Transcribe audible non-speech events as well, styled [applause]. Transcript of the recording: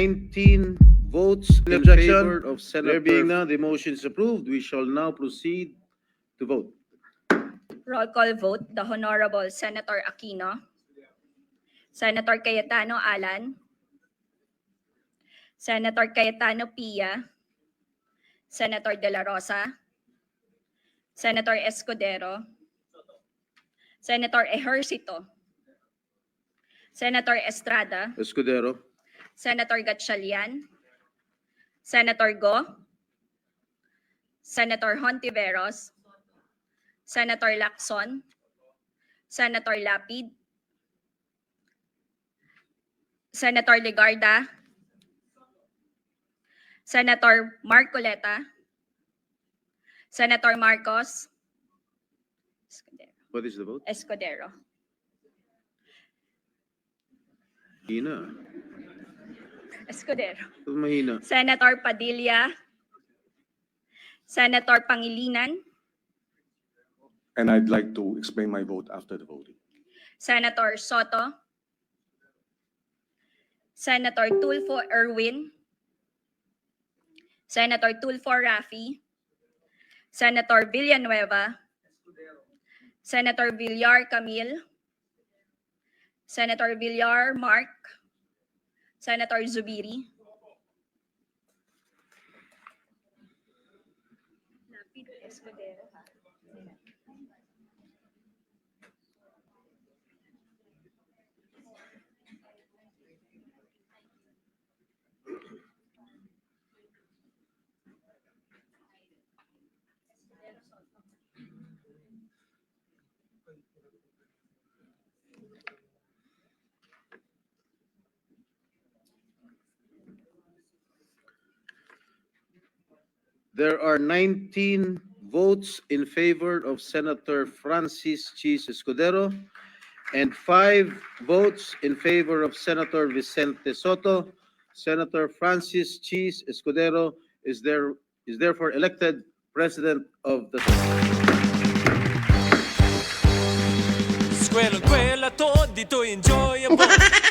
19 votes in Objection. favor of Senator. There being none, the motion is approved. We shall now proceed to vote. Roll call vote, the Honorable Senator Aquino. Senator Cayetano Alan. Senator Cayetano Pia. Senator De La Rosa. Senator Escudero. Senator Ejercito. Senator Estrada. Escudero, Senator Gatchalian. Senator Go. Senator Hontiveros. Senator Lacson. Senator Lapid. Senator Legarda. Senator Marcoleta. Senator Marcos. Escudero. what is the vote? Escudero. Mahina. Escudero. Mahina. Senator Padilla. Senator Pangilinan. And I'd like to explain my vote after the voting. Senator Soto. Senator Tulfo Erwin. Senator Tulfo Rafi. Senator Villanueva. Senator Villar Camille. Senator Villar Mark. Senator Zubiri. Lapid Escudero. There are 19 votes in favor of Senator Francis Chis Escudero and five votes in favor of Senator Vicente Soto. Senator Francis Chis Escudero is there, is therefore elected President of the Eskwela, eskwela, to, dito enjoyable [laughs]